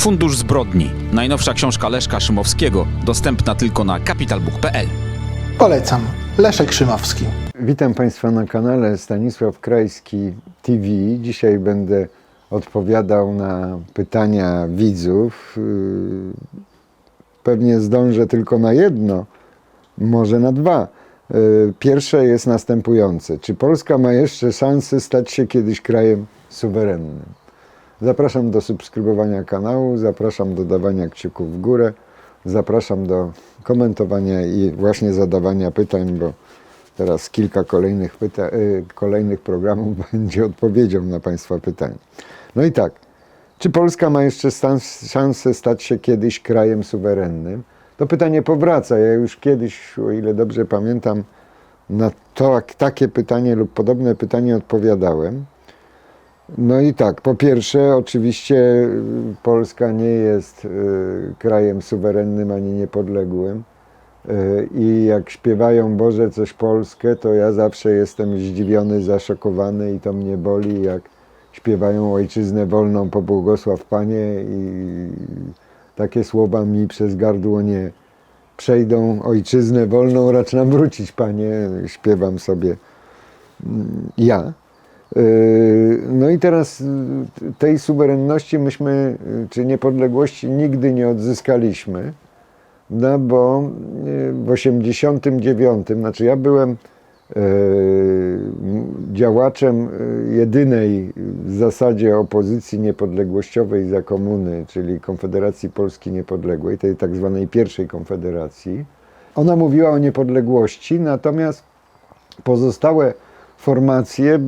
Fundusz Zbrodni. Najnowsza książka Leszka Szymowskiego, dostępna tylko na capitalbook.pl. Polecam. Leszek Szymowski. Witam Państwa na kanale Stanisław Krajski TV. Dzisiaj będę odpowiadał na pytania widzów. Yy, Pewnie zdążę tylko na jedno, może na dwa. Yy, Pierwsze jest następujące. Czy Polska ma jeszcze szansę stać się kiedyś krajem suwerennym? Zapraszam do subskrybowania kanału, zapraszam do dawania kciuków w górę, zapraszam do komentowania i właśnie zadawania pytań, bo teraz kilka kolejnych, pyta- y, kolejnych programów będzie odpowiedzią na Państwa pytania. No i tak, czy Polska ma jeszcze szansę stać się kiedyś krajem suwerennym? To pytanie powraca. Ja już kiedyś, o ile dobrze pamiętam, na to, takie pytanie lub podobne pytanie odpowiadałem. No i tak, po pierwsze, oczywiście y, Polska nie jest y, krajem suwerennym ani niepodległym. Y, I jak śpiewają Boże coś Polskę, to ja zawsze jestem zdziwiony, zaszokowany i to mnie boli, jak śpiewają Ojczyznę wolną, pobłogosław Panie i takie słowa mi przez gardło nie przejdą. Ojczyznę wolną racz nam wrócić, Panie, śpiewam sobie mm, ja. Yy, No i teraz yy, tej suwerenności myśmy, yy, czy niepodległości nigdy nie odzyskaliśmy, no bo w 89, znaczy ja byłem działaczem jedynej w zasadzie opozycji niepodległościowej za komuny, czyli Konfederacji Polski Niepodległej, tej tak zwanej pierwszej konfederacji. Ona mówiła o niepodległości, natomiast pozostałe formacje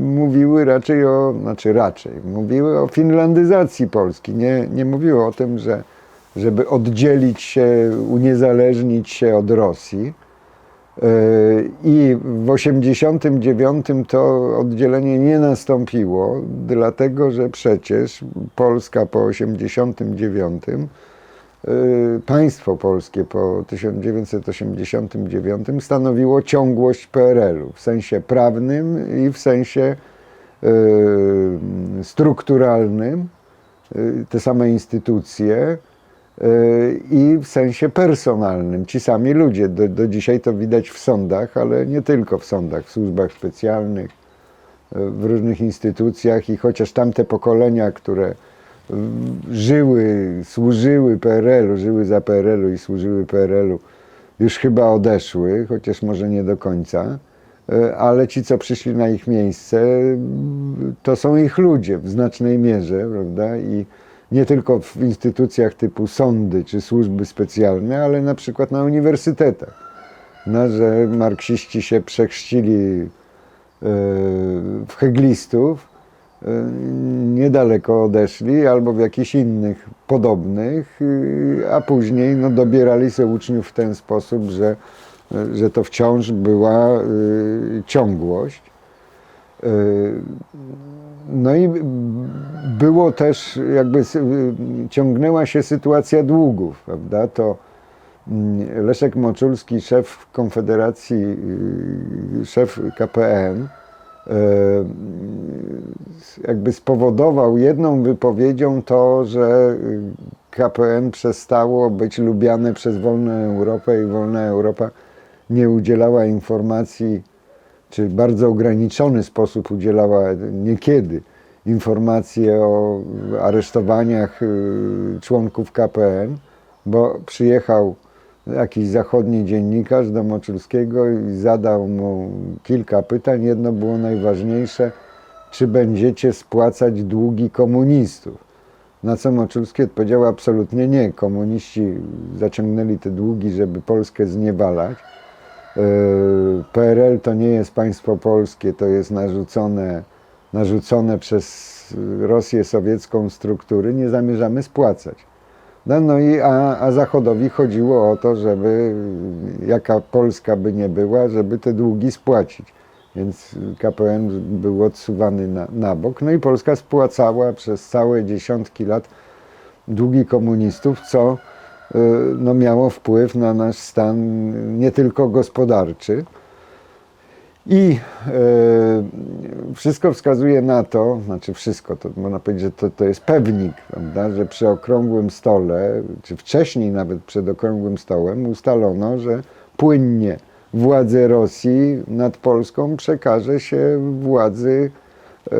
mówiły raczej o, znaczy raczej, mówiły o finlandyzacji Polski. Nie, nie mówiły o tym, że, żeby oddzielić się, uniezależnić się od Rosji. Yy, I w 89 to oddzielenie nie nastąpiło, dlatego że przecież Polska po 89 Y, państwo polskie po 1989 stanowiło ciągłość PRL-u w sensie prawnym i w sensie y, strukturalnym, y, te same instytucje y, i w sensie personalnym. Ci sami ludzie. Do, do dzisiaj to widać w sądach, ale nie tylko w sądach, w służbach specjalnych, y, w różnych instytucjach i chociaż tamte pokolenia, które żyły, służyły PRL-u, żyły za PRL-u i służyły PRL-u, już chyba odeszły, chociaż może nie do końca, e, ale ci, co przyszli na ich miejsce, to są ich ludzie w znacznej mierze, prawda? I nie tylko w instytucjach typu sądy czy służby specjalne, ale na przykład na uniwersytetach. No, że marksiści się przechrzcili e, w heglistów, niedaleko odeszli, albo w jakichś innych podobnych, y, a później no, dobierali sobie uczniów w ten sposób, że, że to wciąż była y, ciągłość. Y, No i było też, jakby y, ciągnęła się sytuacja długów, prawda? To mm, Leszek Moczulski, szef Konfederacji, y, szef KPN, jakby spowodował jedną wypowiedzią to, że KPN przestało być lubiane przez Wolną Europę i Wolna Europa nie udzielała informacji, czy bardzo ograniczony sposób udzielała niekiedy informacje o aresztowaniach y, członków KPN, bo przyjechał jakiś zachodni dziennikarz do Moczulskiego i zadał mu kilka pytań. Jedno było najważniejsze, czy będziecie spłacać długi komunistów? Na co Moczulski odpowiedział absolutnie nie. Komuniści zaciągnęli te długi, żeby Polskę zniewalać. Yy, PRL to nie jest państwo polskie, to jest narzucone, narzucone przez Rosję sowiecką struktury, nie zamierzamy spłacać. No, no i a, a Zachodowi chodziło o to, żeby jaka Polska by nie była, żeby te długi spłacić. Więc KPN był odsuwany na, na bok. No i Polska spłacała przez całe dziesiątki lat długi komunistów, co y, no, miało wpływ na nasz stan nie tylko gospodarczy. I e, wszystko wskazuje na to, znaczy wszystko, to można powiedzieć, że to, to jest pewnik, prawda, że przy okrągłym stole, czy wcześniej nawet przed okrągłym stołem ustalono, że płynnie władzę Rosji nad Polską przekaże się władzy e,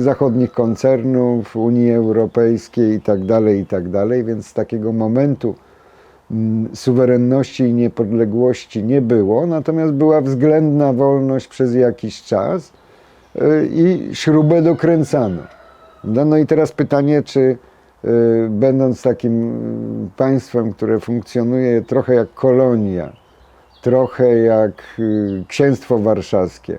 zachodnich koncernów, Unii Europejskiej i tak dalej, i tak więc z takiego momentu suwerenności i niepodległości nie było, natomiast była względna wolność przez jakiś czas y, i śrubę dokręcano. No, no i teraz pytanie, czy y, będąc takim y, państwem, które funkcjonuje trochę jak kolonia, trochę jak księstwo warszawskie,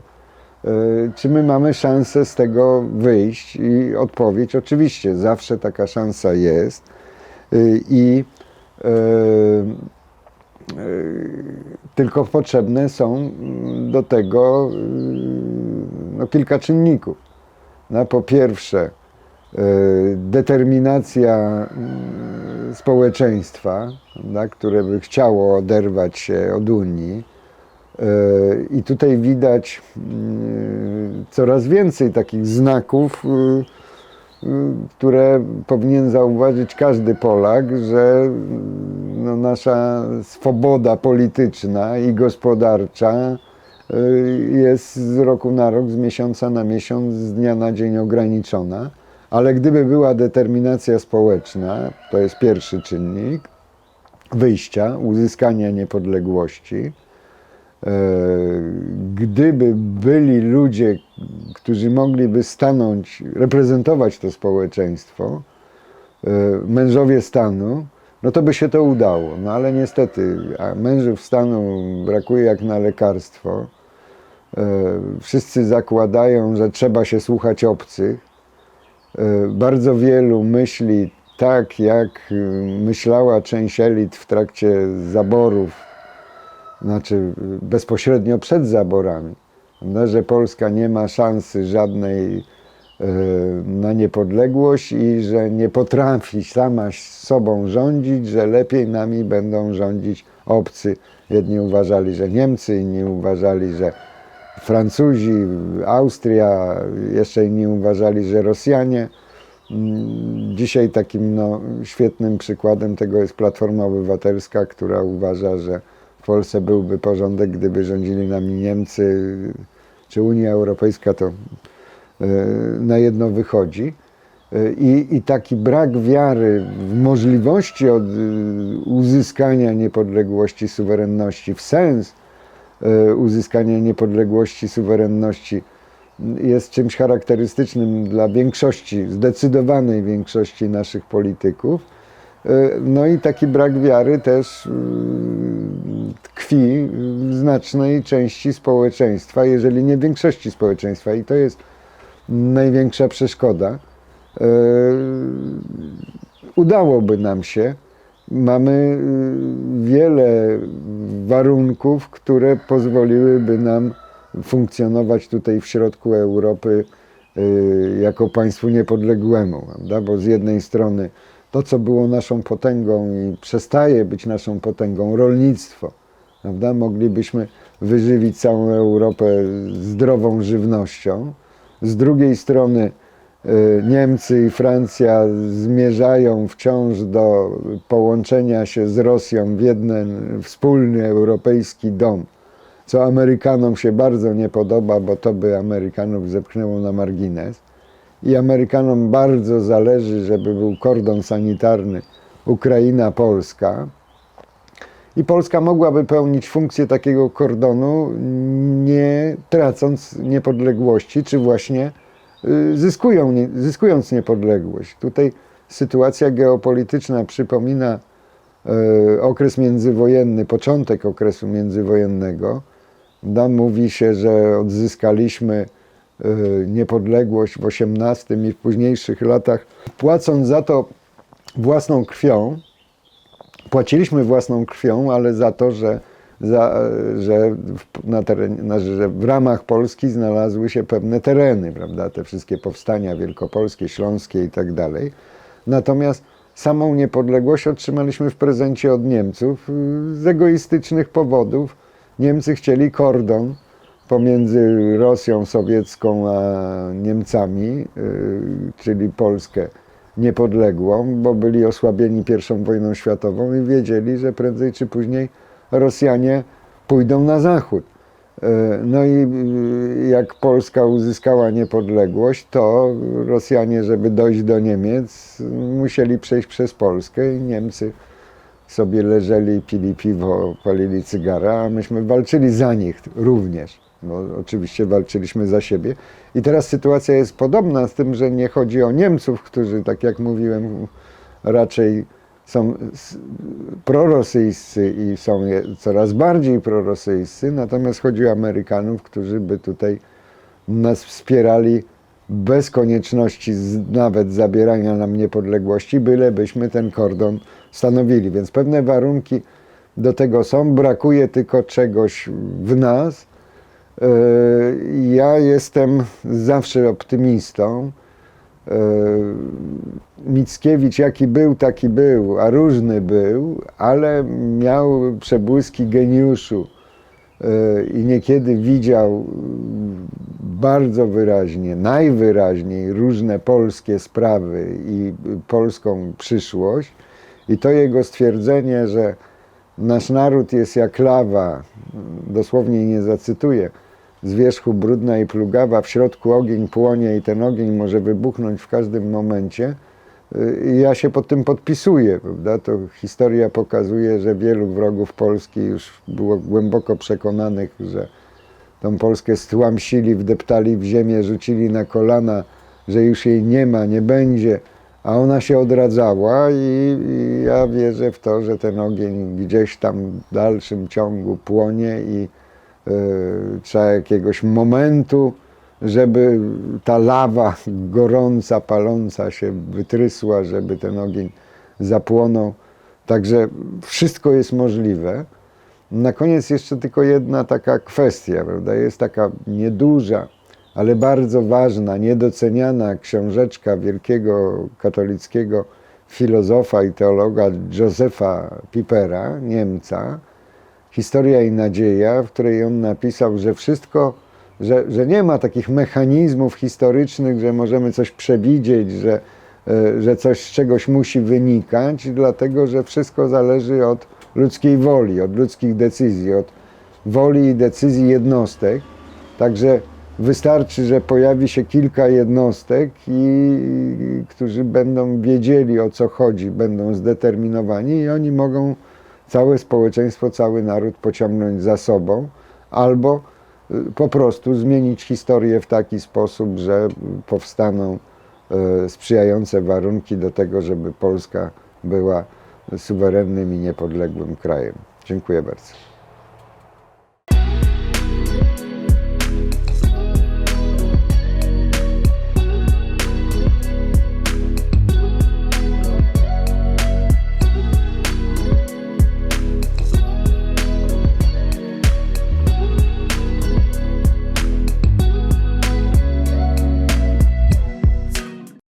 czy my mamy szansę z tego wyjść? I odpowiedź oczywiście, zawsze taka szansa jest. I tylko potrzebne są mm, do tego y, no, kilka czynników. No, po pierwsze, determinacja y, społeczeństwa, prawda, które by chciało oderwać się od Unii. I tutaj widać y, coraz więcej takich znaków, które powinien zauważyć każdy Polak, że no, nasza swoboda polityczna i gospodarcza y, jest z roku na rok, z miesiąca na miesiąc, z dnia na dzień ograniczona. Ale gdyby była determinacja społeczna, to jest pierwszy czynnik wyjścia, uzyskania niepodległości, gdyby byli ludzie, którzy mogliby stanąć, reprezentować to społeczeństwo, e, mężowie stanu, no to by się to udało. No ale niestety, a mężów stanu brakuje jak na lekarstwo. E, Wszyscy zakładają, że trzeba się słuchać obcych. E, Bardzo wielu myśli tak, jak myślała część elit w trakcie zaborów znaczy bezpośrednio przed zaborami, prawda, że Polska nie ma szansy żadnej y, na niepodległość i że nie potrafi sama sobą rządzić, że lepiej nami będą rządzić obcy. Jedni uważali, że Niemcy, inni uważali, że Francuzi, Austria, jeszcze inni uważali, że Rosjanie. Mm, Dzisiaj takim no, świetnym przykładem tego jest Platforma Obywatelska, która uważa, że Polsce byłby porządek, gdyby rządzili nami Niemcy czy Unia Europejska, to e, na jedno wychodzi. E, I, I taki brak wiary w możliwości od, e, uzyskania niepodległości, suwerenności, w sens uzyskania niepodległości, suwerenności jest czymś charakterystycznym dla większości, zdecydowanej większości naszych polityków. No i taki brak wiary też tkwi w znacznej części społeczeństwa, jeżeli nie większości społeczeństwa. I to jest największa przeszkoda. E, Udałoby nam się. Mamy y, wiele warunków, które pozwoliłyby nam funkcjonować tutaj w środku Europy y, jako państwu niepodległemu, prawda? bo z jednej strony to, co było naszą potęgą i przestaje być naszą potęgą, rolnictwo, prawda? moglibyśmy wyżywić całą Europę zdrową żywnością. Z drugiej strony y, Niemcy i Francja zmierzają wciąż do połączenia się z Rosją w jeden wspólny europejski dom co Amerykanom się bardzo nie podoba, bo to by Amerykanów zepchnęło na margines. I Amerykanom bardzo zależy, żeby był kordon sanitarny Ukraina-Polska. I Polska mogłaby pełnić funkcję takiego kordonu, nie tracąc niepodległości, czy właśnie y, zyskują, zyskując niepodległość. Tutaj sytuacja geopolityczna przypomina e, okres międzywojenny, początek okresu międzywojennego. Tam mówi się, że odzyskaliśmy e, niepodległość w XVIII i w późniejszych latach, płacąc za to własną krwią. Płaciliśmy własną krwią, ale za to, że, za, że, na, że w ramach Polski znalazły się pewne tereny, prawda? Te wszystkie powstania wielkopolskie, śląskie i tak dalej. Natomiast samą niepodległość otrzymaliśmy w prezencie od Niemców y, z egoistycznych powodów. Niemcy chcieli kordon pomiędzy Rosją sowiecką a Niemcami, y, czyli Polskę niepodległą, bo byli osłabieni I wojną światową i wiedzieli, że prędzej czy później Rosjanie pójdą na zachód. Y, No i y, jak Polska uzyskała niepodległość, to Rosjanie, żeby dojść do Niemiec, musieli przejść przez Polskę i Niemcy sobie leżeli, pili piwo, palili cygara, a myśmy walczyli za nich również, bo oczywiście walczyliśmy za siebie. I teraz sytuacja jest podobna z tym, że nie chodzi o Niemców, którzy, tak jak mówiłem, raczej są prorosyjscy i są coraz bardziej prorosyjscy, natomiast chodzi o Amerykanów, którzy by tutaj nas wspierali bez konieczności nawet zabierania nam niepodległości, bylebyśmy ten kordon stanowili. Więc pewne warunki do tego są, brakuje tylko czegoś w nas. Yy, Ja jestem zawsze optymistą. Yy, Mickiewicz jaki był, taki był, a różny był, ale miał przebłyski geniuszu yy, i niekiedy widział bardzo wyraźnie, najwyraźniej różne polskie sprawy i polską przyszłość. I to jego stwierdzenie, że nasz naród jest jak lawa, dosłownie nie zacytuję, z wierzchu brudna i plugawa, w środku ogień płonie i ten ogień może wybuchnąć w każdym momencie. Y, Ja się pod tym podpisuję, prawda? To historia pokazuje, że wielu wrogów Polski już było głęboko przekonanych, że tą Polskę stłamsili, wdeptali w ziemię, rzucili na kolana, że już jej nie ma, nie będzie, a ona się odradzała i, i ja wierzę w to, że ten ogień gdzieś tam w dalszym ciągu płonie i trzeba jakiegoś momentu, żeby ta lawa gorąca, paląca się wytrysła, żeby ten ogień zapłonął. Także wszystko jest możliwe. Na koniec jeszcze tylko jedna taka kwestia, prawda? Jest taka nieduża, ale bardzo ważna, niedoceniana książeczka wielkiego katolickiego filozofa i teologa Józefa Pipera, Niemca, Historia i nadzieja, w której on napisał, że wszystko, że, że nie ma takich mechanizmów historycznych, że możemy coś przewidzieć, że, e, że coś z czegoś musi wynikać, dlatego że wszystko zależy od ludzkiej woli, od ludzkich decyzji, od woli i decyzji jednostek. Także wystarczy, że pojawi się kilka jednostek, i, którzy będą wiedzieli o co chodzi, będą zdeterminowani i oni mogą całe społeczeństwo, cały naród pociągnąć za sobą, albo y, po prostu zmienić historię w taki sposób, że powstaną y, sprzyjające warunki do tego, żeby Polska była suwerennym i niepodległym krajem. Dziękuję bardzo.